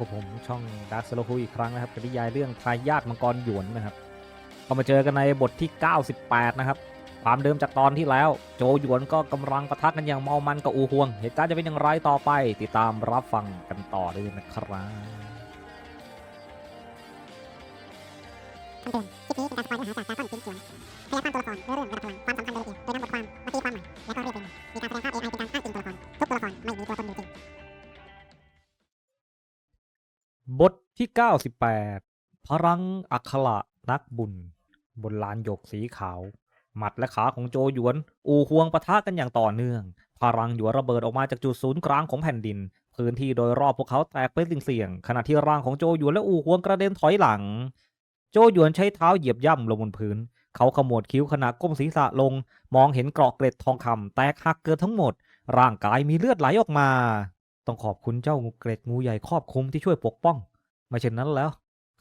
พบกับผมช่องดักสโลคูอีกครั้งนะครับกับนิยายเรื่องทายาทมังกรหยวนนะครับก็มาเจอกันในบทที่ 98 นะครับ ความเดิมจากตอนที่แล้ว โจหยวนก็กำลังประทะกันอย่างเมามันกับอูฮวง เหตุการณ์จะเป็นอย่างไรต่อไป ติดตามรับฟังกันต่อได้เลยนะครับคำเตือนคลิปนี้เป็นการสปอยเนื้อหาจากดราก้นจิ้นจวนพยายามตั้งตัวละครเนื้อเรื่องระดับพลังความสำคัญรายละเอียดโดยนำบทความมาตีความใหม่และก็เรียกเป็นมีการแสดงภาพ AI เป็นการอ้างอิงตัวละครทุกตัวละครไม่มีตัวตนอยู่ บทที่ 98 พลังอัคระนักบุญ บนลานหยกสีขาว หมัดและขาของโจหยวน อูฮวงปะทะกันอย่างต่อเนื่อง พลังหยวนระเบิดออกมาจากจุดศูนย์กลางของแผ่นดิน พื้นที่โดยรอบพวกเขาแตกเป็นเสี่ยง ขณะที่ร่างของโจหยวนและอูฮวงกระเด็นถอยหลัง โจหยวนใช้เท้าเหยียบย่ำลงบนพื้น เขาขมวดคิ้วขณะก้มศีรษะลง มองเห็นเกราะเกล็ดทองคำแตกหักเกินทั้งหมด ร่างกายมีเลือดไหลออกมา ต้องขอบคุณเจ้างูเกล็ดงูใหญ่ครอบคลุมที่ช่วยปกป้อง ไม่เช่นนั้นแล้ว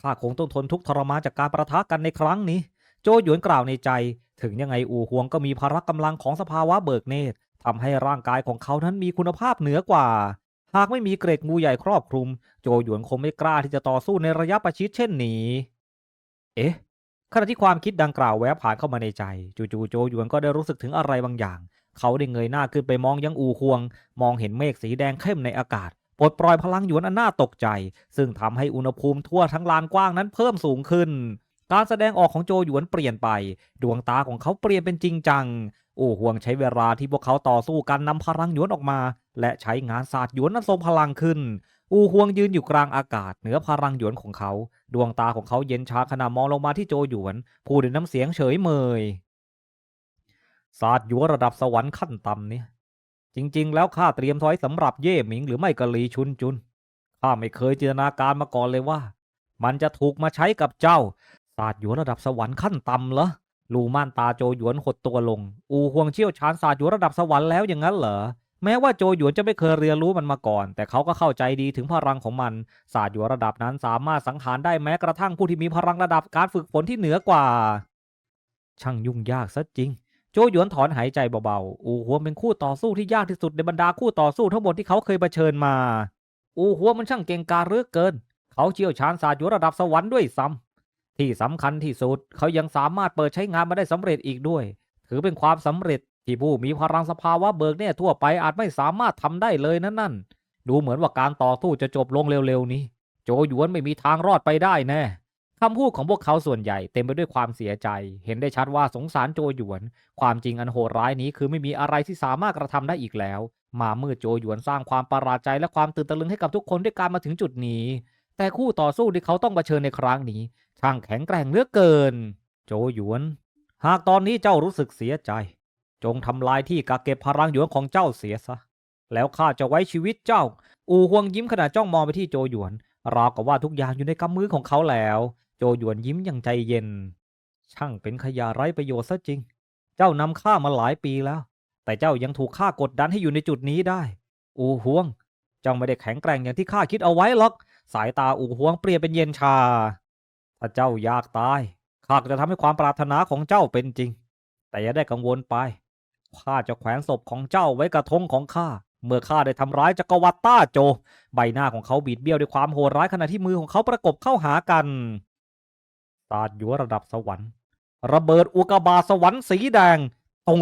ข้าคงต้องทนทุกข์ทรมานจากการประทะกันในครั้งนี้ โจหยวนกล่าวในใจ ถึงยังไงอู่ฮวงก็มีพละกำลังของสภาวะเบิกเนตรทำให้ร่างกายของเขานั้นมีคุณภาพเหนือกว่า หากไม่มีเกร็ดงูใหญ่ครอบคลุม โจหยวนคงไม่กล้าที่จะต่อสู้ในระยะประชิดเช่นนี้ เอ๊ะขณะที่ความคิดดังกล่าวแวบผ่านเข้ามาในใจ จู่ๆโจหยวนก็ได้รู้สึกถึงอะไรบางอย่าง เขาได้เงยหน้าขึ้นไปมองยังอูฮวง มองเห็นเมฆสีแดงเข้มในอากาศปลดปล่อยพลังหยวนอันน่าตกใจ ซึ่งทำให้อุณหภูมิทั่วทั้งลานกว้างนั้นเพิ่มสูงขึ้น การแสดงออกของโจหยวนเปลี่ยนไป ดวงตาของเขาเปลี่ยนเป็นจริงจัง อู่ห่วงใช้เวลาที่พวกเขาต่อสู้กันนำพลังหยวนออกมา และใช้งานศาสตร์หยวนนั้นทรงพลังขึ้น อู่ห่วงยืนอยู่กลางอากาศ เหนือพลังหยวนของเขา ดวงตาของเขาเย็นชาขณะมองลงมาที่โจหยวน พูดด้วยน้ำเสียงเฉยเมย ศาสตร์หยวนระดับสวรรค์ขั้นต่ำเนี่ย จริง ๆ แล้วข้าเตรียมถอยสำหรับเย่หมิงหรือไม่กะลีชุนจุนข้าไม่เคยจินตนาการมาก่อนเลยว่า มันจะถูกมาใช้กับเจ้า ศาสตร์หยวนระดับสวรรค์ขั้นต่ำเหรอลูม่านตาโจหยวนหดตัวลง อูห่วงเชี่ยวชาญศาสตร์หยวนระดับสวรรค์แล้วอย่างนั้นเหรอแม้ว่าโจหยวนจะไม่เคยเรียนรู้มันมาก่อน แต่เขาก็เข้าใจดีถึงพลังของมัน ศาสตร์หยวนระดับนั้นสามารถสังหารได้แม้กระทั่งผู้ที่มีพลังระดับการฝึกฝนที่เหนือกว่า ช่างยุ่งยากซะจริง โจหยวนถอนหายใจเบาๆ อูหัวเป็นคู่ต่อสู้ที่ยากที่สุดในบรรดาคู่ต่อสู้ทั้งหมดที่เขาเคยเผชิญมา อูหัวมันช่างเก่งกาจเหลือเกิน เขาเชี่ยวชาญศาสตร์อยู่ระดับสวรรค์ด้วยซ้ำที่สำคัญที่สุดเขายังสามารถเปิดใช้งานมาได้สำเร็จอีกด้วย ถือเป็นความสำเร็จที่ผู้มีพลังสภาวะเบิกเนี่ยทั่วไปอาจไม่สามารถทำได้เลยนั่นนั่นดูเหมือนว่าการต่อสู้จะจบลงเร็วๆนี้ โจหยวนไม่มีทางรอดไปได้แน่ คำพูดของพวกเขาส่วนใหญ่เต็มไปด้วยความเสียใจ เห็นได้ชัดว่าสงสารโจหยวน ความจริงอันโหดร้ายนี้คือไม่มีอะไรที่สามารถกระทำได้อีกแล้ว มามืดโจหยวนสร้างความประหลาดใจและความตื่นตะลึงให้กับทุกคนด้วยการมาถึงจุดนี้ แต่คู่ต่อสู้ที่เขาต้องเผชิญในครั้งนี้ ช่างแข็งแกร่งเหลือเกิน โจหยวน หากตอนนี้เจ้ารู้สึกเสียใจ จงทำลายที่กักเก็บพลังหยวนของเจ้าเสียซะ แล้วข้าจะไว้ชีวิตเจ้า อูฮวงยิ้มขณะจ้องมองไปที่โจหยวน ราวกับว่าทุกอย่างอยู่ในกำมือของเขาแล้ว โจหยวนยิ้มอย่างใจเย็น ช่างเป็นขยะไร้ประโยชน์ซะจริง เจ้านำข้ามาหลายปีแล้ว แต่เจ้ายังถูกข้ากดดันให้อยู่ในจุดนี้ได้ อูฮวง เจ้าไม่ได้แข็งแกร่งอย่างที่ข้าคิดเอาไว้หรอก สายตาอูฮวงเปลี่ยนเป็นเย็นชา ถ้าเจ้าอยากตายข้าก็จะทำให้ความปรารถนาของเจ้าเป็นจริง แต่อย่าได้กังวลไปข้าจะแขวนศพของเจ้าไว้กระทงของข้าเมื่อข้าได้ทำร้ายจักรวรรดิต้าโจ ใบหน้าของเขาบีดเบี้ยวด้วยความโหดร้ายขณะที่มือของเขาประกบเข้าหากัน ศาสตร์อยู่ระดับสวรรค์ ระเบิดอุกกาบาสวรรค์สีแดงตู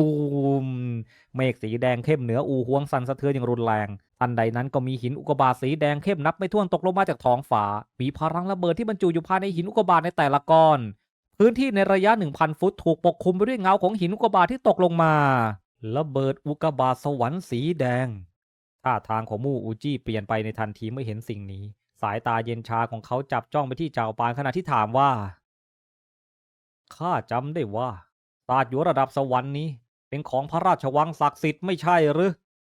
มเมฆสีแดงเข้มเหนืออูห่วงสั่นสะเทือนอย่างรุนแรงทันใดนั้นก็มีหินอุกกาบาตสีแดงเข้มนับไม่ถ้วนตกลงมาจากท้องฟ้ามีพลังระเบิดที่บรรจุอยู่ภายในหินอุกกาบาตในแต่ละก้อน พื้นที่ในระยะ 1,000 ฟุตถูกปกคลุมไปด้วยเงาของหินอุกกาบาตที่ตกลงมา ระเบิดอุกกาบาตสวรรค์สีแดงท่าทางของมู่อูจี้เปลี่ยนไปในทันทีเมื่อเห็นสิ่งนี้ สายตาเย็นชาของเขาจับจ้องไปที่เจ้าปานขณะที่ถามว่า ข้าจำได้ว่าศาสตร์อยู่ระดับสวรรค์นี้ เป็นของพระราชวังศักดิ์สิทธิ์ไม่ใช่หรือ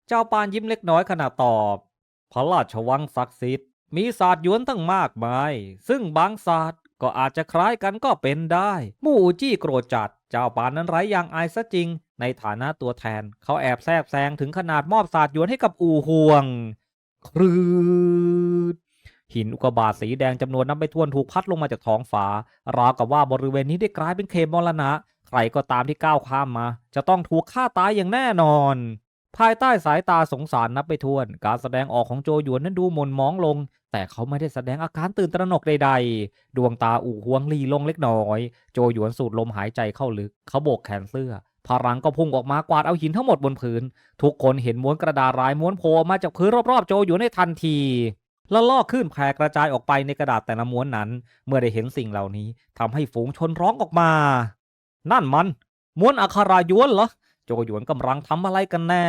เจ้าปานยิ้มเล็กน้อยขณะตอบ พระราชวังศักดิ์สิทธิ์มีศาสตร์ยวนตั้งมากมาย ซึ่งบางศาสตร์ก็อาจจะคล้ายกันก็เป็นได้ มู่อูจี้โกรธจัด เจ้าปานนั้นไร้ยางอายซะจริง ในฐานะตัวแทน เขาแอบแทรกแซงถึงขนาดมอบศาสตร์ยวนให้กับอูห่วง ครืด หินอุกกาบาตสีแดงจำนวนนับไม่ถ้วนถูกพัดลงมาจากท้องฟ้าราวกับว่าบริเวณนี้ได้กลายเป็นเขตมรณะ ใครก็ตามที่ก้าวข้ามมา จะต้องถูกฆ่าตายอย่างแน่นอน ภายใต้สายตาสงสารนับไปถ้วน การแสดงออกของโจหยวนนั้นดูหม่นหมองลง แต่เขาไม่ได้แสดงอาการตื่นตระหนกใดๆ ดวงตาอู่หวงลีลงเล็กน้อย โจหยวนสูดลมหายใจเข้าลึก เขาโบกแขนเสื้อพลังก็พุ่งออกมากวาดเอาหินทั้งหมดบนพื้น ทุกคนเห็นม้วนกระดาษรายม้วนโผล่ออกมาจากพื้นรอบๆ โจหยวนในทันที แล้วลอกขึ้นแผ่กระจายออกไปในกระดาษแต่ละม้วนนั้น เมื่อได้เห็นสิ่งเหล่านี้ทำให้ฝูงชนร้องออกมา นั่นมันม้วนอัคารายวนเหรอโจหยวนกำลังทำอะไรกันแน่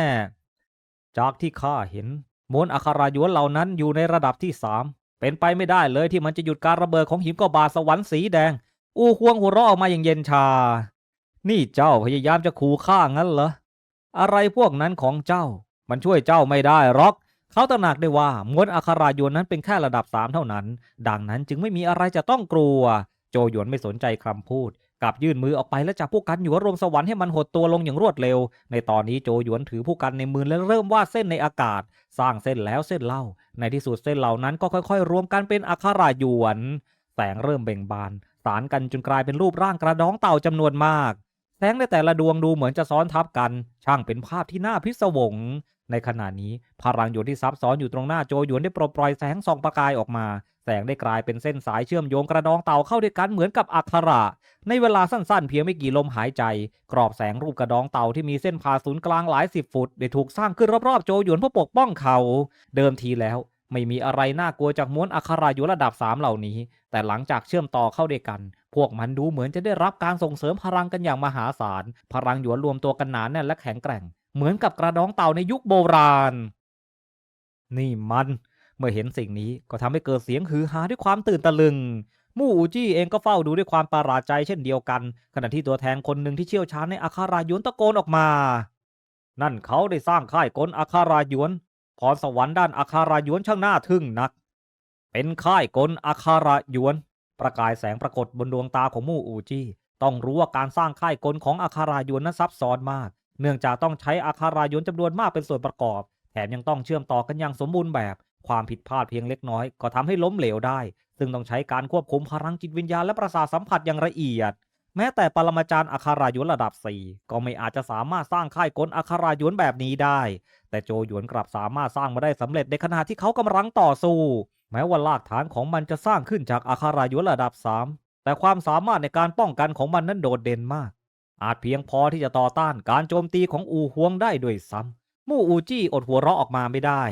จากที่ข้าเห็นม้วนอัคารายวนเหล่านั้นอยู่ในระดับที่สามเป็นไปไม่ได้เลยที่มันจะหยุดการระเบิดของหิมกบาสวรรค์สีแดง อูควงหัวเราะออกมาอย่างเย็นชา นี่เจ้าพยายามจะขู่ข้างั้นเหรออะไรพวกนั้นของเจ้า มันช่วยเจ้าไม่ได้หรอก เขาตระหนักได้ว่ามวนอัครายวนนั้นเป็นแค่ระดับสามเท่านั้น ดังนั้นจึงไม่มีอะไรจะต้องกลัว โจหยวนไม่สนใจคำพูดกลับยื่นมือออกไปและจับผู้กันอยู่รวมสวรรค์ให้มันหดตัวลงอย่างรวดเร็ว ในตอนนี้โจหยวนถือผู้กันในมือและเริ่มวาดเส้นในอากาศ สร้างเส้นแล้วเส้นเล่า ในที่สุดเส้นเหล่านั้นก็ค่อยๆ รวมกันเป็นอัครายวน แสงเริ่มเบ่งบาน สารกันจนกลายเป็นรูปร่างกระดองเต่าจำนวนมาก แสงในแต่ละดวงดูเหมือนจะซ้อนทับกัน ช่างเป็นภาพที่น่าพิศวง ในขณะนี้พลังหยวนที่ซับซ้อนอยู่ตรงหน้าโจหยวนได้ปลดปล่อยแสงส่องประกายออกมา แสงได้กลายเป็นเส้นสายเชื่อมโยงกระดองเต่าเข้าด้วยกันเหมือนกับอักขระ ในเวลาสั้นๆ เพียงไม่กี่ลมหายใจ กรอบแสงรูปกระดองเต่าที่มีเส้นผ่าศูนย์กลางหลายสิบฟุตได้ถูกสร้างขึ้นรอบๆโจหยวนเพื่อปกป้องเขา เดิมทีแล้ว ไม่มีอะไรน่ากลัวจากม้วนอัคราอยู่ระดับสามเหล่านี้ แต่หลังจากเชื่อมต่อเข้าด้วยกันพวกมันดูเหมือนจะได้รับการส่งเสริมพลังกันอย่างมหาศาล พลังหยวนรวมตัวกันหนาแน่นและแข็งแกร่ง เหมือนกับกระดองเต่าในยุคโบราณ นี่มัน เมื่อเห็นสิ่งนี้ก็ทำให้เกิดเสียงฮือฮาด้วยความตื่นตะลึง มู่อูจี้เองก็เฝ้าดูด้วยความประหลาดใจเช่นเดียวกัน ขณะที่ตัวแทนคนหนึ่งที่เชี่ยวชาญในอาคารายวนตะโกนออกมา นั่นเขาได้สร้างค่ายกลอาคารายวนพรสวรรค์ด้านอาคารายวนช่างน่าทึ่งนัก เป็นค่ายกลอาคารายวน ประกายแสงปรากฏบนดวงตาของมู่อูจี้ต้องรู้ว่าการสร้างค่ายกลของอาคารายวนนั้นซับซ้อนมาก เนื่องจากต้องใช้อาคารายวนจำนวนมากเป็นส่วนประกอบ แถมยังต้องเชื่อมต่อกันอย่างสมบูรณ์แบบ ความผิดพลาดเพียงเล็กน้อย ก็ทำให้ล้มเหลวได้ ซึ่งต้องใช้การควบคุมพลังจิตวิญญาณและประสาทสัมผัสอย่างละเอียด แม้แต่ปรมาจารย์อาคารายนระดับ 4 ก็ไม่อาจจะสามารถสร้างค่ายกลอาคารายนแบบนี้ได้ แต่โจหยวนกลับสามารถสร้างมาได้สำเร็จในขณะที่เขากำลังต่อสู้ แม้ว่ารากฐานของมันจะสร้างขึ้นจากอาคารายนระดับ 3 แต่ความสามารถในการป้องกันของมันนั้นโดดเด่นมาก อาจเพียงพอที่จะต่อต้านการโจมตีของอูฮวงได้ด้วยซ้ำมู่อูจี้อดหัวเราะออกมาไม่ได้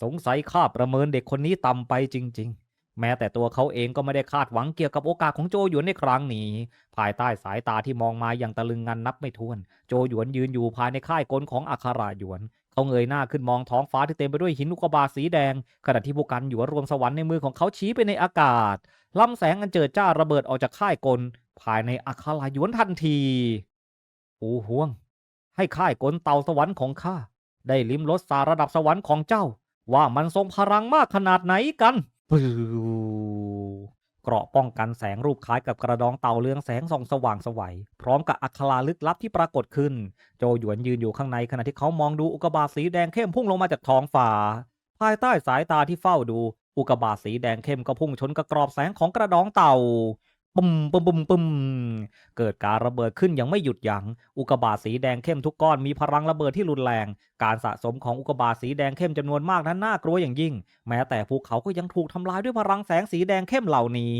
สงสัยข้าประเมินเด็กคนนี้ต่ำไปจริง ๆ แม้แต่ตัวเขาเองก็ไม่ได้คาดหวังเกี่ยวกับโอกาสของโจหยวนในครั้งนี้ ภายใต้สายตาที่มองมาอย่างตะลึงงันนับไม่ถ้วน โจหยวนยืนอยู่ภายในค่ายกลของอัคาราหยวน เขาเงยหน้าขึ้นมองท้องฟ้าที่เต็มไปด้วยหินอุกกาบาตสีแดง ขณะที่พวกกันอยู่รวมสวรรค์ในมือของเขาชี้ไปในอากาศลำแสงอันเจิดจ้าระเบิดออกจากค่ายกล ภายในอาคาราหยวนทันทีอูห่วง ให้ค่ายกลเต่าสวรรค์ของข้าได้ลิ้มรสสารระดับสวรรค์ของเจ้า ว่ามันทรงพลังมากขนาดไหนกันปู เกราะป้องกันแสงรูปคล้ายกับกระดองเต่าเรืองแสงส่องสว่างสวัย พร้อมกับอัคราลึกลับที่ปรากฏขึ้น โจหยวนยืนอยู่ข้างในขณะที่เขามองดูอุกบาทสีแดงเข้มพุ่งลงมาจากท้องฟ้า ภายใต้สายตาที่เฝ้าดู อุกบาทสีแดงเข้มก็พุ่งชนกระกรอบแสงของกระดองเต่า ปุ่มปุ่มปุ่มปุ่มเกิดการระเบิดขึ้นอย่างไม่หยุดยัง้งอุกกาบาตสีแดงเข้มทุกก้อนมีพลังระเบิดที่รุนแรง การสะสมของอุกกาบาตสีแดงเข้มจำนวนมากนั้นน่ากลัวอย่างยิ่ง แม้แต่ภูเขาก็ยังถูกทำลายด้วยพลังแสงสีแดงเข้มเหล่านี้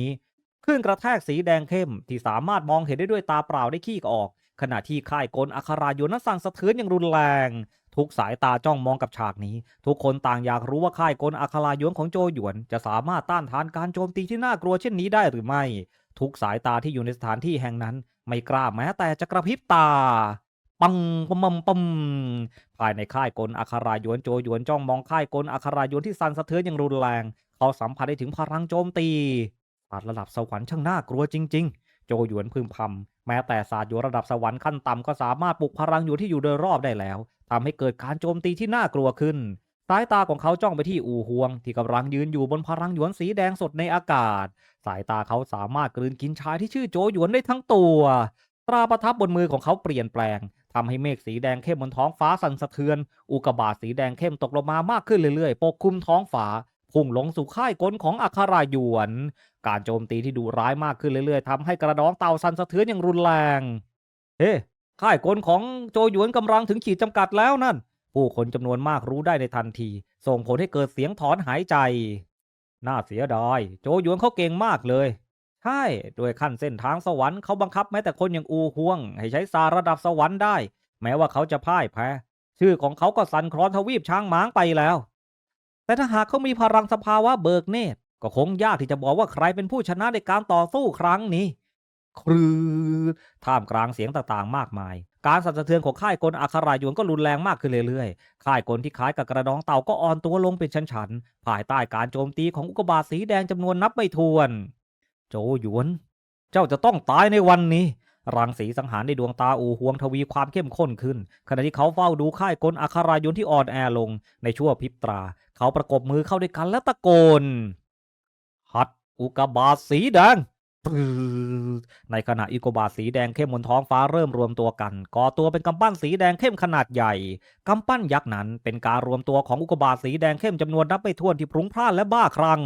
คลื่นกระแทกสีแดงเข้มที่สามารถมองเห็นได้ด้วยตาเปล่าได้ขี้ออก ขณะที่ค่ายกลอัคราโยนนั้นสั่นสะเทือนอย่างรุนแรง ทุกสายตาจ้องมองกับฉากนี้ ทุกคนต่างอยากรู้ว่าค่ายกลอัคราโยนของโจหยวน จะสามารถต้านทานการโจมตีที่น่ากลัวเช่นนี้ได้หรือไม่ ทุกสายตาที่อยู่ในสถานที่แห่งนั้น ไม่กล้าแม้แต่จะกระพริบตา ปังปมมปมภายในค่ายกลอัครายวนโจยวนจ้องมองค่ายกลอัครายวนที่สั่นสะเทือนอย่างรุนแรง เขาสัมผัสได้ถึงพลังโจมตีศาสตร์ระดับสวรรค์ช่างน่ากลัวจริง ๆ โจหยวนพึมพำแม้แต่ศาสตร์อยู่ระดับสวรรค์ขั้นต่ำก็สามารถปลุกพลังอยู่ที่อยู่โดยรอบได้แล้วทำให้เกิดการโจมตีที่น่ากลัวขึ้น สายตาของเขาจ้องไปที่อู่ฮวง ที่กำลังยืนอยู่บนพลังหยวนสีแดงสดในอากาศ สายตาเขาสามารถกลืนกินชายที่ชื่อโจหยวนได้ทั้งตัว ตราประทับบนมือของเขาเปลี่ยนแปลงทำให้เมฆสีแดงเข้มบนท้องฟ้าสั่นสะเทือน อุกบาตสีแดงเข้มตกลงมามากขึ้นเรื่อยๆ ปกคลุมท้องฟ้าพุ่งลงสู่ค่ายกลของอัคราหยวน การโจมตีที่ดุร้ายมากขึ้นเรื่อยๆทำให้กระดองเต่าสั่นสะเทือนอย่างรุนแรง เฮ้ค่ายกลของโจหยวนกำลังถึงขีดจำกัดแล้วนั่น ผู้คนจำนวนมากรู้ได้ในทันที ส่งผลให้เกิดเสียงถอนหายใจ น่าเสียดาย โจหยวนเขาเก่งมากเลย ใช่ด้วยขั้นเส้นทางสวรรค์เขาบังคับแม้แต่คนอย่างอูฮวง ให้ใช้สารระดับสวรรค์ได้ แม้ว่าเขาจะพ่ายแพ้ ชื่อของเขาก็สั่นคลอนทวีปช้างหมางไปแล้ว แต่ถ้าหากเขามีพลังสภาวะเบิกเนตร ก็คงยากที่จะบอกว่าใครเป็นผู้ชนะในการต่อสู้ครั้งนี้ ครืดท่ามกลางเสียงต่างๆมากมาย การสั่นสะเทือนของค่ายกลอัครายวนก็รุนแรงมากขึ้นเรื่อยๆ ค่ายกลที่คล้ายกับกระดองเต่าก็อ่อนตัวลงเป็นชั้นๆ ภายใต้การโจมตีของอุกกาบาตสีแดงจำนวนนับไม่ถ้วน โจหยวน เจ้าจะต้องตายในวันนี้ รังสีสังหารในดวงตาอูหวงทวีความเข้มข้นขึ้น ขณะที่เขาเฝ้าดูค่ายกลอัครายนที่อ่อนแอลง ในชั่วพริบตา เขาประกบมือเข้าด้วยกันและตะโกน หัดอุกกาบาตสีแดง ในขณะอุกกาบาสีแดงเข้มบนท้องฟ้าเริ่มรวมตัวกัน ก่อตัวเป็นกำปั้นสีแดงเข้มขนาดใหญ่กำปั้นยักษ์นั้นเป็นการรวมตัวของอุกกาบาสีแดงเข้มจำนวนนับไม่ถ้วนที่พรุงพล่านและบ้าคลั่ง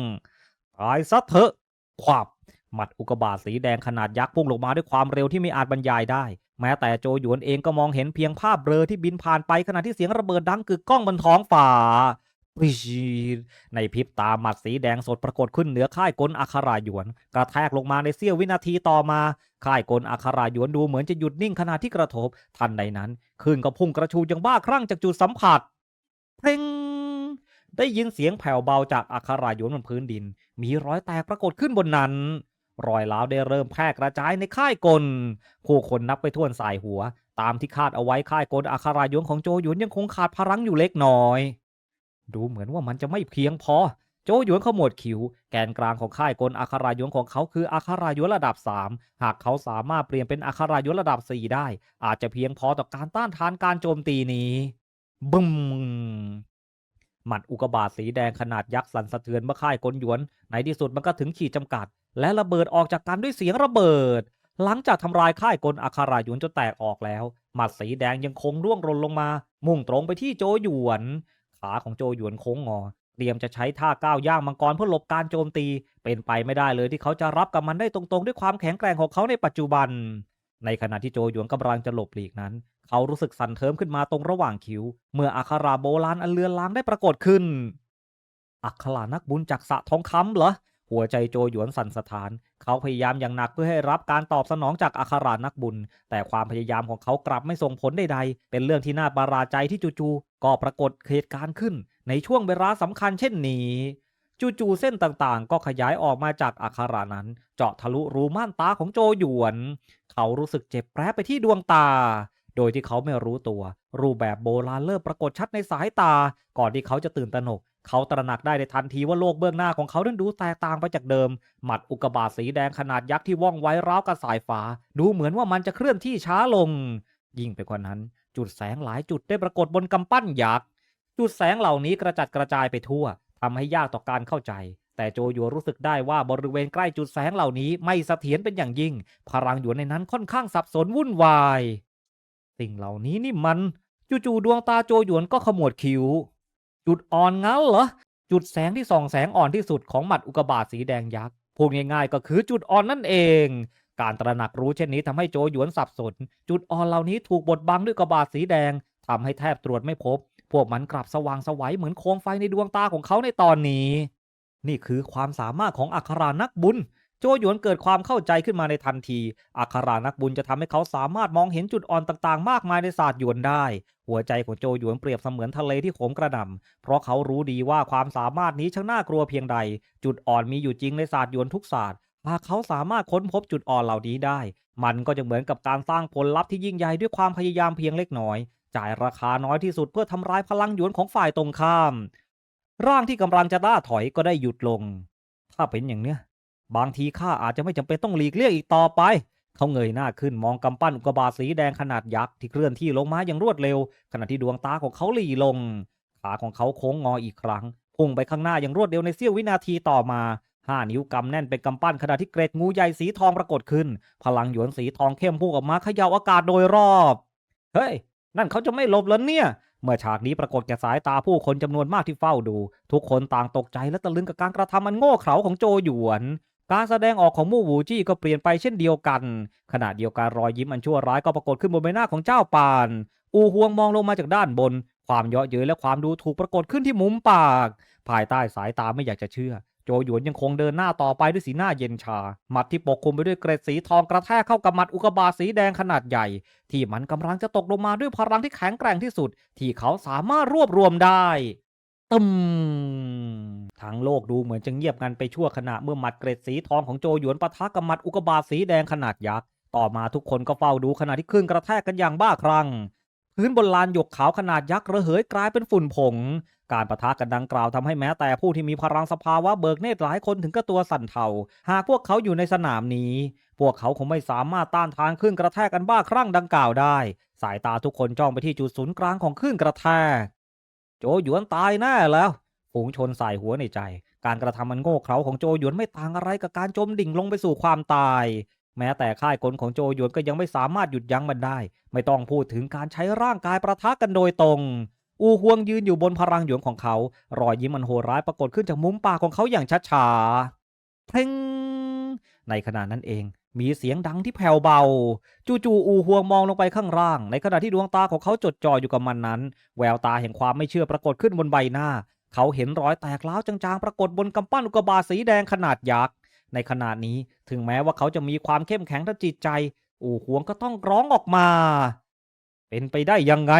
ตายซะเถอะควับหมัดอุกกาบาสีแดงขนาดยักษ์พุ่งลงมาด้วยความเร็วที่ไม่อาจบรรยายได้ แม้แต่โจหยวนเองก็มองเห็นเพียงภาพเบลอที่บินผ่านไปขณะที่เสียงระเบิดดังกึกก้องบนท้องฟ้า ในพริบตาหมัดสีแดงสดปรากฏขึ้นเหนือค่ายกลอัครายวน กระแทกลงมาในเสี้ยววินาทีต่อมา ค่ายกลอัครายวนดูเหมือนจะหยุดนิ่งขณะที่กระทบ ทันใดนั้นคลื่นก็พุ่งกระชูอย่างบ้าคลั่งจากจุดสัมผัส เพลงได้ยินเสียงแผ่วเบาจากอัครายวนบนพื้นดิน มีรอยแตกปรากฏขึ้นบนนั้น รอยร้าวได้เริ่มแพร่กระจายในค่ายกลผู้คนนับไปทั่วนสายหัว ตามที่คาดเอาไว้ค่ายกลอาครายวนของโจหยวนยังคงขาดพลังอยู่เล็กน้อย ดูเหมือนว่ามันจะไม่เพียงพอ โจหยวนขมวดคิ้ว แกนกลางของค่ายกลอาคารายวนของเขาคืออาคารายวนระดับ 3 หากเขาสามารถเปลี่ยนเป็นอาคารายวนระดับ 4 ได้ อาจจะเพียงพอต่อการต้านทานการโจมตีนี้บึ้มหมัดอุกบาตสีแดงขนาดยักษ์สั่นสะเทือนเมื่อค่ายกลหยวน ในที่สุดมันก็ถึงขีดจำกัด และระเบิดออกจากกันด้วยเสียงระเบิด หลังจากทำลายค่ายกลอาคารายวนจนแตกออกแล้ว หมัดสีแดงยังคงร่วงหล่นลงมา มุ่งตรงไปที่โจหยวนาของโจหยวนโค้งงอ เตรียมจะใช้ท่าก้าวย่างมังกรเพื่อหลบการโจมตี เป็นไปไม่ได้เลยที่เขาจะรับกับมันได้ตรงๆ ด้วยความแข็งแกร่งของเขาในปัจจุบัน ในขณะที่โจหยวนกำลังจะหลบหลีกนั้น เขารู้สึกสั่นเทิมขึ้นมาตรงระหว่างคิ้ว เมื่ออัคราโบราณอันเลือนลางได้ปรากฏขึ้น อัครานักบุญจากสะทองคำเหรอ หัวใจโจหยวนสั่นสะท้าน เขาพยายามอย่างหนักเพื่อให้รับการตอบสนองจากอาคารานักบุญ แต่ความพยายามของเขากลับไม่ส่งผลใดๆ เป็นเรื่องที่น่าประหลาดใจที่จู่ๆก็ปรากฏเหตุการณ์ขึ้น ในช่วงเวลาสำคัญเช่นนี้จู่ๆเส้นต่างๆ ก็ขยายออกมาจากอาคารานั้น เจาะทะลุรูม่านตาของโจหยวน เขารู้สึกเจ็บแปรไปที่ดวงตา โดยที่เขาไม่รู้ตัว รูปแบบโบราณเริ่มปรากฏชัดในสายตา ก่อนที่เขาจะตื่นตระหนก เขาตระหนักได้ในทันทีว่าโลกเบื้องหน้าของเขานั้นดูแตกต่างไปจากเดิม หมัดอุกกาบาตสีแดงขนาดยักษ์ที่ว่องไวร้าวกับสายฟ้า ดูเหมือนว่ามันจะเคลื่อนที่ช้าลง ยิ่งไปกว่านั้น จุดแสงหลายจุดได้ปรากฏบนกำปั้นยักษ์ จุดแสงเหล่านี้กระจัดกระจายไปทั่วทำให้ยากต่อการเข้าใจ แต่โจโยรู้สึกได้ว่าบริเวณใกล้จุดแสงเหล่านี้ไม่เสถียรเป็นอย่างยิ่ง พลังอยู่ในนั้นค่อนข้างสับสนวุ่นวาย สิ่งเหล่านี้นี่มัน จู่ๆดวงตาโจหยวนก็ขมวดคิ้ว จุดอ่อนงั้นเหรอ จุดแสงที่ส่องแสงอ่อนที่สุดของหมัดอุกบาตสีแดงยักษ์พูดง่ายๆก็คือจุดอ่อนนั่นเอง การตระหนักรู้เช่นนี้ทำให้โจหยวนสับสน จุดอ่อนเหล่านี้ถูกบดบังด้วยกบาตสีแดงทำให้แทบตรวจไม่พบ พวกมันกลับสว่างสวัยเหมือนโคมไฟในดวงตาของเขาในตอนนี้ นี่คือความสามารถของอัครานักบุญ โจหยวนเกิดความเข้าใจขึ้นมาในทันที อัครานักบุญจะทำให้เขาสามารถมองเห็นจุดอ่อนต่างๆ มากมายในศาสตร์หยวนได้ หัวใจของโจหยวนเปรียบเสมือนทะเลที่โขมกระหน่ำเพราะเขารู้ดีว่าความสามารถนี้ช่างน่ากลัวเพียงใด จุดอ่อนมีอยู่จริงในศาสตร์หยวนทุกศาสตร์หากเขาสามารถค้นพบจุดอ่อนเหล่านี้ได้ มันก็จะเหมือนกับการสร้างผลลัพธ์ที่ยิ่งใหญ่ด้วยความพยายามเพียงเล็กน้อย จ่ายราคาน้อยที่สุดเพื่อทำลายพลังหยวนของฝ่ายตรงข้าม ร่างที่กำลังจะล่าถอยก็ได้หยุดลง ถ้าเป็นอย่างเนี้ย บางทีข้าอาจจะไม่จำเป็นต้องหลีกเลี่ยงอีกต่อไป เขาเงยหน้าขึ้นมองกำปั้นอุกกาบาสีแดงขนาดยักษ์ที่เคลื่อนที่ลงมาอย่างรวดเร็ว ขณะที่ดวงตาของเขาหลีลง ขาของเขาโค้งงออีกครั้งพุ่งไปข้างหน้าอย่างรวดเร็วในเสี้ยววินาทีต่อมาห้านิ้วกำแน่นเป็นกำปั้นขณะที่เกร็ดงูใหญ่สีทองปรากฏขึ้น พลังหยวนสีทองเข้มพุ่งออกมาเขย่าอากาศโดยรอบ เฮ้ย นั่นเขาจะไม่หลบแล้วเนี่ย เมื่อฉากนี้ปรากฏแก่สายตาผู้คนจำนวนมากที่เฝ้าดู ทุกคนต่างตกใจและตะลึงกับการกระทำอันโง่เขลาของโจหยวน การแสดงออกของมู่หูจี้ก็เปลี่ยนไปเช่นเดียวกัน ขณะเดียวกันรอยยิ้มอันชั่วร้ายก็ปรากฏขึ้นบนใบหน้าของเจ้าปาน อูฮวงมองลงมาจากด้านบน ความเยาะเย้ยและความดูถูกปรากฏขึ้นที่มุมปาก ภายใต้สายตาไม่อยากจะเชื่อ โจหยวนยังคงเดินหน้าต่อไปด้วยสีหน้าเย็นชา หมัดที่ปกคลุมไปด้วยเกร็ดสีทองกระแทกเข้ากับหมัดอุกบาสีแดงขนาดใหญ่ ที่มันกำลังจะตกลงมาด้วยพลังที่แข็งแกร่งที่สุด ที่เขาสามารถรวบรวมได้ ตึมทั้งโลกดูเหมือนจะเงียบงันไปชั่วขณะเมื่อหมัดเกร็ดสีทองของโจหยวนปะทะกับหมัดอุกบาตสีแดงขนาดยักษ์ต่อมาทุกคนก็เฝ้าดูขณะที่คลื่นกระแทกกันอย่างบ้าคลั่งพื้นบนลานหยกขาวขนาดยักษ์ระเหยกลายเป็นฝุ่นผง การประทะกันดังกล่าวทำให้แม้แต่ผู้ที่มีพลังสภาวะเบิกเนตรหลายคนถึงกับตัวสั่นเทา หากพวกเขาอยู่ในสนามนี้ พวกเขาคงไม่สามารถต้านทานคลื่นกระแทกกันบ้าคลั่งดังกล่าวได้ สายตาทุกคนจ้องไปที่จุดศูนย์กลางของคลื่นกระแทก โจหยวนตายแน่แล้วฝูงชนสายหัวในใจ การกระทำมันโง่เขลาของโจหยวนไม่ต่างอะไรกับการจมดิ่งลงไปสู่ความตาย แม้แต่ค่ายกลของโจหยวนก็ยังไม่สามารถหยุดยั้งมันได้ ไม่ต้องพูดถึงการใช้ร่างกายประทะกันโดยตรง อูฮวงยืนอยู่บนพลังหยวนของเขา รอยยิ้มอันโหดร้ายปรากฏขึ้นจากมุมปากของเขาอย่างช้าๆเพลงในขณะนั้นเอง มีเสียงดังที่แผ่วเบา จู่ๆอูฮวงมองลงไปข้างล่าง ในขณะที่ดวงตาของเขาจดจ่ออยู่กับมันนั้น แววตาแห่งความไม่เชื่อปรากฏขึ้นบนใบหน้า เขาเห็นรอยแตกร้าวจางๆ ปรากฏบนกำปั้นอุกกาบาสีแดงขนาดยักษ์ในขณะนี้ถึงแม้ว่าเขาจะมีความเข้มแข็งทางจิตใจ อู่หวงก็ต้องร้องออกมา เป็นไปได้ยังไง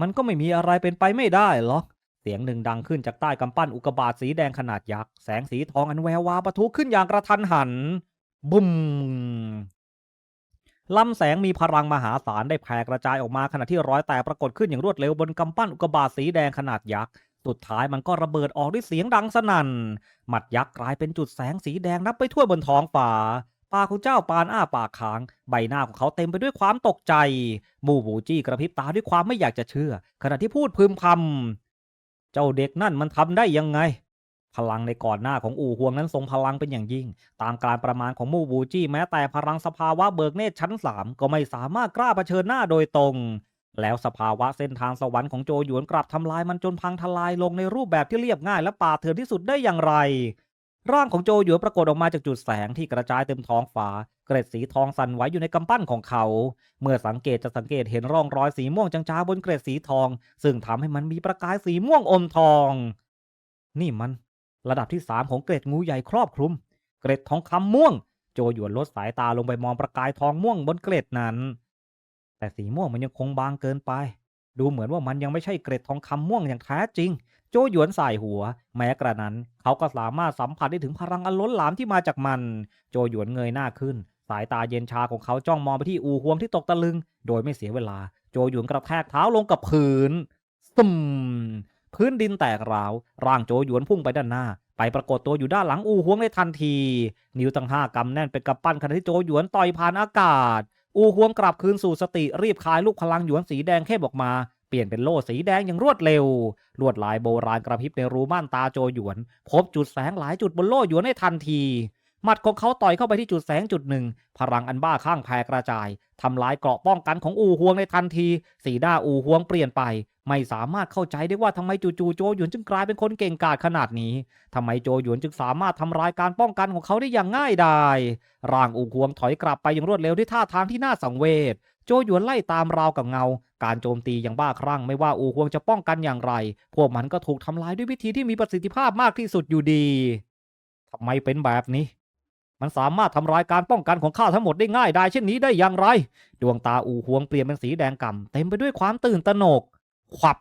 มันก็ไม่มีอะไรเป็นไปไม่ได้หรอกเสียงหนึ่งดังขึ้นจากใต้กำปั้นอุกกาบาตสีแดงขนาดยักษ์แสงสีทองอันแวววาวปะทุขึ้นอย่างกระทันหัน บุ้มลำแสงมีพลังมหาศาลได้แผ่กระจายออกมาขณะที่รอยแตกปรากฏขึ้นอย่างรวดเร็วบนกำปั้นอุกกาบาตสีแดงขนาดยักษ์สุดท้ายมันก็ระเบิดออกด้วยเสียงดังสนั่น หมัดยักษ์กลายเป็นจุดแสงสีแดงนับไปทั่วบนท้องฟ้าปากของเจ้าปานอ้าปากค้าง ใบหน้าของเขาเต็มไปด้วยความตกใจ มูบูจี้กระพริบตาด้วยความไม่อยากจะเชื่อ ขณะที่พูดพึมพำเจ้าเด็กนั่นมันทำได้ยังไง พลังในก่อนหน้าของอู่ฮวงนั้นทรงพลังเป็นอย่างยิ่ง ตามการประมาณของมูบูจี้แม้แต่พลังสภาวะเบิกเนตรชั้นสามก็ไม่สามารถกล้าเผชิญหน้าโดยตรง แล้วสภาวะเส้นทางสวรรค์ของโจหยวนกลับทำลายมันจนพังทลายลงในรูปแบบที่เรียบง่ายและป่าเถื่อนที่สุดได้อย่างไร ร่างของโจหยวนปรากฏออกมาจากจุดแสงที่กระจายเต็มท้องฟ้า เกร็ดสีทองสั่นไหวอยู่ในกำปั้นของเขา เมื่อสังเกตจะสังเกตเห็นร่องรอยสีม่วงจางๆบนเกร็ดสีทอง ซึ่งทำให้มันมีประกายสีม่วงอมทอง นี่มัน ระดับที่สามของเกร็ดงูใหญ่ครอบคลุม เกร็ดทองคำม่วง โจหยวนลดสายตาลงไปมองประกายทองม่วงบนเกร็ดนั้น แต่สีม่วงมันยังคงบางเกินไป ดูเหมือนว่ามันยังไม่ใช่เกร็ดทองคำม่วงอย่างแท้จริง โจหยวนสายหัว แม้กระนั้น เขาก็สามารถสัมผัสได้ถึงพลังอันล้นหลามที่มาจากมัน โจหยวนเงยหน้าขึ้น สายตาเย็นชาของเขาจ้องมองไปที่อูฮวงที่ตกตะลึง โดยไม่เสียเวลา โจหยวนกระแทกเท้าลงกับพื้นซึม พื้นดินแตกร้าว ร่างโจหยวนพุ่งไปด้านหน้า ไปปรากฏตัวอยู่ด้านหลังอูฮวงในทันที นิ้วตั้งห้ากำแน่นเป็นกำปั้นขณะที่โจหยวนต่อยผ่านอากาศ อูฮวงกลับคืนสู่สติรีบคายลูกพลังหยวนสีแดงเข้มออกมาเปลี่ยนเป็นโล่สีแดงอย่างรวดเร็ว ลวดลายโบราณกระพริบในรูม่านตาโจหยวน พบจุดแสงหลายจุดบนโล่หยวนในทันที หมัดของเขาต่อยเข้าไปที่จุดแสงจุดหนึ่ง พลังอันบ้าข้างแผ่กระจาย ทำลายเกราะป้องกันของอูฮวงในทันที สีหน้าอูฮวงเปลี่ยนไป ไม่สามารถเข้าใจได้ว่าทำไมจู่ๆโจหยวนจึงกลายเป็นคนเก่งกาจขนาดนี้ทำไมโจหยวนจึงสามารถทำลายการป้องกันของเขาได้อย่างง่ายดายร่างอูฮวงถอยกลับไปอย่างรวดเร็วด้วยท่าทางที่น่าสังเวชโจหยวนไล่ตามราวกับเงา การโจมตีอย่างบ้าคลั่งไม่ว่าอูฮวงจะป้องกันอย่างไร พวกมันก็ถูกทำลายด้วยวิธีที่มีประสิทธิภาพมากที่สุดอยู่ดีทำไมเป็นแบบนี้ มันสามารถทำลายการป้องกันของข้าทั้งหมดได้ง่ายได้เช่นนี้ได้อย่างไร ดวงตาอูฮวงเปลี่ยนเป็นสีแดงก่ำเต็มไปด้วยความตื่นตระหนก ขวับ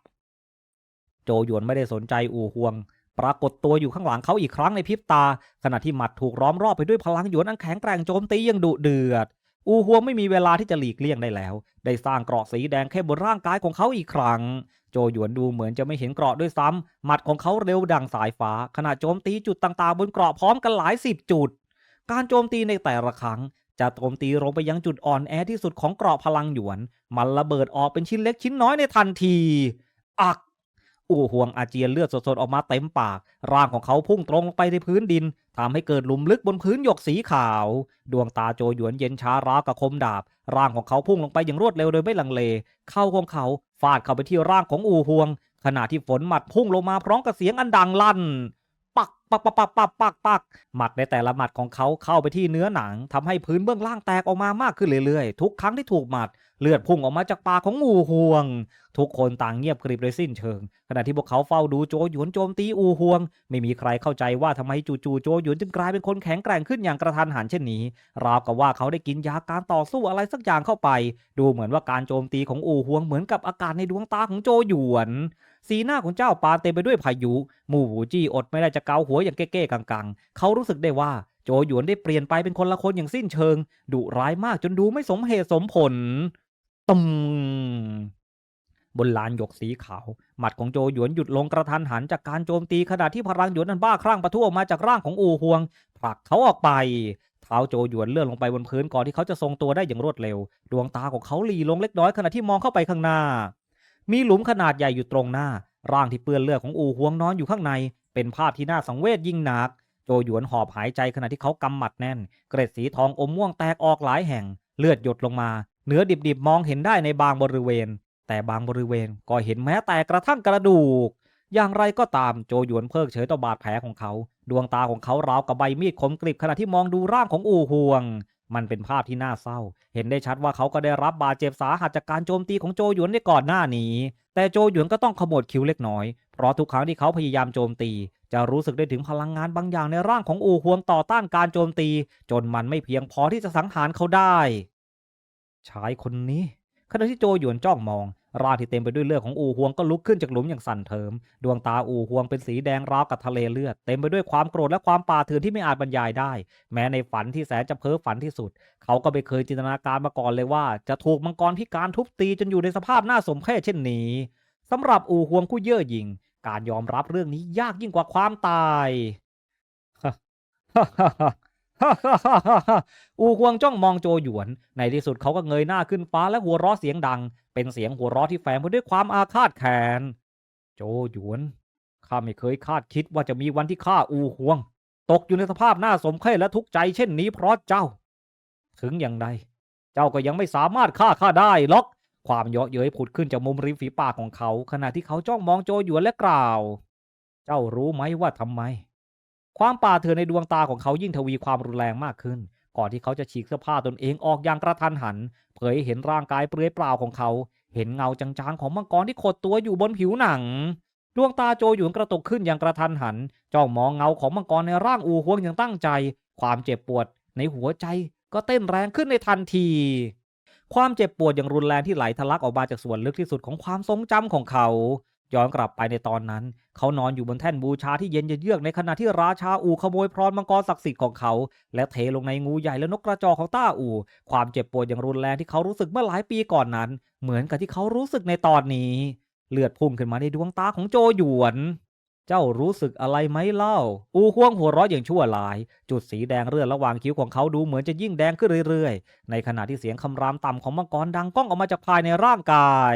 โจหยวนไม่ได้สนใจอูฮวง ปรากฏตัวอยู่ข้างหลังเขาอีกครั้งในพริบตา ขณะที่หมัดถูกล้อมรอบไปด้วยพลังหยวนอันแข็งแกร่งโจมตีอย่างดุเดือด อูฮวงไม่มีเวลาที่จะหลีกเลี่ยงได้แล้ว ได้สร้างเกราะสีแดงเข้มบนร่างกายของเขาอีกครั้งโจหยวนดูเหมือนจะไม่เห็นเกราะด้วยซ้ำหมัดของเขาเร็วดังสายฟ้า ขณะโจมตีจุดต่างๆ บนเกราะพร้อมกันหลายสิบจุด การโจมตีในแต่ละครั้ง จะโจมตีลงไปยังจุดอ่อนแอที่สุดของเกราะพลังหยวน มันระเบิดออกเป็นชิ้นเล็กชิ้นน้อยในทันที อัก อู่ห่วงอาเจียนเลือดสดๆออกมาเต็มปาก ร่างของเขาพุ่งตรงลงไปในพื้นดินทำให้เกิดหลุมลึกบนพื้นหยกสีขาว ดวงตาโจหยวนเย็นช้าราวกับคมดาบ ร่างของเขาพุ่งลงไปอย่างรวดเร็วโดยไม่ลังเล เข้าของเขาฟาดเข้าไปที่ร่างของอู่ห่วง ขณะที่ฝนหมัดพุ่งลงมาพร้อมกับเสียงอันดังลั่น ปัก ปักปักปักปักปักปักหมัดในแต่ละหมัดของเขาเข้าไปที่เนื้อหนังทำให้พื้นเบื้องล่างแตกออกมามากขึ้นเรื่อยๆ ทุกครั้งที่ถูกหมัด เลือดพุ่งออกมาจากปากของงูห่วง ทุกคนต่างเงียบกริบโดยสิ้นเชิง ขณะที่พวกเขาเฝ้าดูโจหยวนโจมตีอูห่วง ไม่มีใครเข้าใจว่าทำไมจู่ๆโจหยวนจึงกลายเป็นคนแข็งแกร่งขึ้นอย่างกระทันหันเช่นนี้ ราวกับว่าเขาได้กินยาการต่อสู้อะไรสักอย่างเข้าไป ดูเหมือนว่าการโจมตีของอูห่วงเหมือนกับอากาศในดวงตาของโจหยวน สีหน้าของเจ้าปานเต็มไปด้วยพายุหมู่หูจี้อดไม่ได้จะเกาหัวอย่างเก้ๆกังๆ เขารู้สึกได้ว่าโจหยวนได้เปลี่ยนไปเป็นคนละคนอย่างสิ้นเชิง ดุร้ายมากจนดูไม่สมเหตุสมผลตุมบนลานหยกสีขาว หมัดของโจหยวนหยุดลงกระทันหันจากการโจมตีขณะที่พลังหยวนนั้นบ้าคลั่งปะทุออกมาจากร่างของอูฮวงผลักเขาออกไป เท้าโจหยวนเลื่อนลงไปบนพื้นก่อนที่เขาจะทรงตัวได้อย่างรวดเร็ว ดวงตาของเขาหลีลงเล็กน้อยขณะที่มองเข้าไปข้างหน้า มีหลุมขนาดใหญ่อยู่ตรงหน้า ร่างที่เปื้อนเลือดของอูฮวงนอนอยู่ข้างใน เป็นภาพที่น่าสังเวชยิ่งนัก โจหยวนหอบหายใจขณะที่เขากำหมัดแน่น เกร็ดสีทองอมม่วงแตกออกหลายแห่ง เลือดหยดลงมา เนื้อดิบๆมองเห็นได้ในบางบริเวณ แต่บางบริเวณก็เห็นแม้แต่กระทั่งกระดูก อย่างไรก็ตามโจหยวนเพิกเฉยต่อบาดแผลของเขา ดวงตาของเขาราวกับใบมีดคมกริบขณะที่มองดูร่างของอูห่วง มันเป็นภาพที่น่าเศร้า เห็นได้ชัดว่าเขาก็ได้รับบาดเจ็บสาหัสจากการโจมตีของโจหยวนในก่อนหน้านี้ แต่โจหยวนก็ต้องขมวดคิ้วเล็กน้อย เพราะทุกครั้งที่เขาพยายามโจมตี จะรู้สึกได้ถึงพลังงานบางอย่างในร่างของอูฮวงต่อต้านการโจมตี จนมันไม่เพียงพอที่จะสังหารเขาได้ ชายคนนี้ขณะที่โจหยวนจ้องมอง ร่างที่เต็มไปด้วยเลือดของอูฮวงก็ลุกขึ้นจากหลุมอย่างสั่นเทิม ดวงตาอูฮวงเป็นสีแดงราวกับทะเลเลือด เต็มไปด้วยความโกรธและความป่าเถื่อนที่ไม่อาจบรรยายได้ แม้ในฝันที่แสนจะเพ้อฝันที่สุด เขาก็ไม่เคยจินตนาการมาก่อนเลยว่า จะถูกมังกรพิการทุบตีจนอยู่ในสภาพน่าสมเพชเช่นนี้สำหรับอูฮวงผู้เย่อหยิ่งการยอมรับเรื่องนี้ยากยิ่งกว่าความตาย อูฮวงจ้องมองโจหยวน ในที่สุดเขาก็เงยหน้าขึ้นฟ้าและหัวเราะเสียงดัง เป็นเสียงหัวเราะที่แฝงไปด้วยความอาฆาตแค้น โจหยวน ข้าไม่เคยคาดคิดว่าจะมีวันที่ข้าอูฮวง ตกอยู่ในสภาพหน่าสมเพชและทุกข์ใจเช่นนี้เพราะเจ้า ถึงอย่างใดเจ้าก็ยังไม่สามารถฆ่าข้าได้หรอก ความเยาะเย้ยผุดขึ้นจากมุมริมฝีปากของเขา ขณะที่เขาจ้องมองโจหยวนและกล่าว เจ้ารู้ไหมว่าทำไม ความป่าเถื่อนในดวงตาของเขายิ่งทวีความรุนแรงมากขึ้น ก่อนที่เขาจะฉีกเสื้อผ้าตนเองออกอย่างกระทันหัน เผยให้เห็นร่างกายเปลือยเปล่าของเขา เห็นเงาจางๆของมังกรที่ขดตัวอยู่บนผิวหนัง ดวงตาโจหยวนกระตุกขึ้นอย่างกระทันหัน จ้องมองเงาของมังกรในร่างอูฮวงอย่างตั้งใจ ความเจ็บปวดในหัวใจก็เต้นแรงขึ้นในทันที ความเจ็บปวดอย่างรุนแรงที่ไหลทะลักออกมาจากส่วนลึกที่สุดของความทรงจำของเขา ย้อนกลับไปในตอนนั้น เขานอนอยู่บนแท่นบูชาที่เย็นเยือกในขณะที่ราชาอูขโมยพรมังกรศักดิ์สิทธิ์ของเขา และเทลงในงูใหญ่และนกกระจอกของต้าอูความเจ็บปวดอย่างรุนแรงที่เขารู้สึกเมื่อหลายปีก่อนนั้น เหมือนกับที่เขารู้สึกในตอนนี้ เลือดพุ่งขึ้นมาในดวงตาของโจหยวนเจ้ารู้สึกอะไรไหมเล่า อูห่วงหัวเราะอย่างชั่วร้าย จุดสีแดงเลือดระหว่างคิ้วของเขาดูเหมือนจะยิ่งแดงขึ้นเรื่อยๆ ในขณะที่เสียงคำรามต่ำของมังกรดังก้องออกมาจากภายในร่างกาย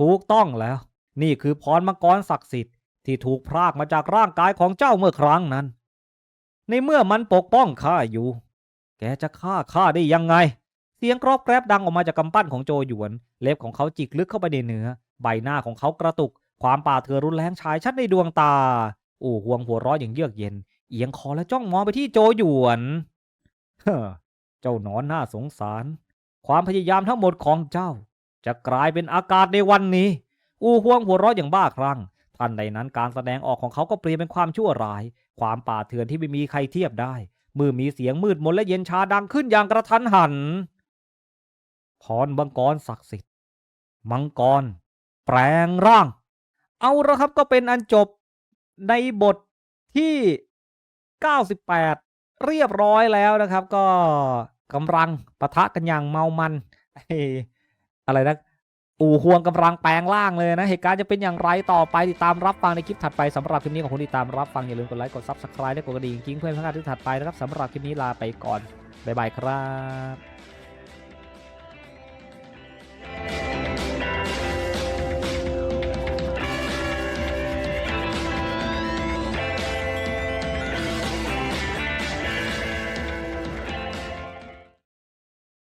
ถูกต้องแล้ว นี่คือพรมังกรศักดิ์สิทธิ์ที่ถูกพรากมาจากร่างกายของเจ้าเมื่อครั้งนั้น ในเมื่อมันปกป้องข้าอยู่ แกจะฆ่าข้าได้ยังไง เสียงกรอบแกรบดังออกมาจากกำปั้นของโจหยวน เล็บของเขาจิกลึกเข้าไปในเนื้อ ใบหน้าของเขากระตุก ความป่าเถื่อรุนแรงฉายชัดในดวงตาโอ้ห่วงหัวร้ออย่างเยือกเย็น เอียงคอและจ้องมองไปที่โจหยวน เฮ้อ เจ้าหนอนน่าสงสาร ความพยายามทั้งหมดของเจ้า จะกลายเป็นอากาศในวันนี้ อูห่วงหัวเราะอย่างบ้าคลั่งทันใดนั้นการแสดงออกของเขาก็เปลี่ยนเป็นความชั่วร้าย ความป่าเถื่อนที่ไม่มีใครเทียบได้เมื่อมีเสียงมืดมนและเย็นชาดังขึ้นอย่างกระทันหันพรมังกรศักดิ์สิทธิ์ มังกร แปลงร่าง เอาละครับก็เป็นอันจบในบทที่ 98 เรียบร้อยแล้วนะครับ ก็กำลังปะทะกันอย่างเมามันอะไรนะ อู่ควงกำลังแปลงล่างเลยนะ เหตุการณ์จะเป็นอย่างไรต่อไปติดตามรับฟังในคลิปถัดไปสำหรับคลิปนี้ของคุณติดตามรับฟังอย่าลืมกดไลค์กดซับสไคร b e และกดกระดิ่งกิ้งเพื่อนทั้งการที่ถัดไปนะครับสำหรับคลิปนี้ลาไปก่อนบ๊ายบายครับ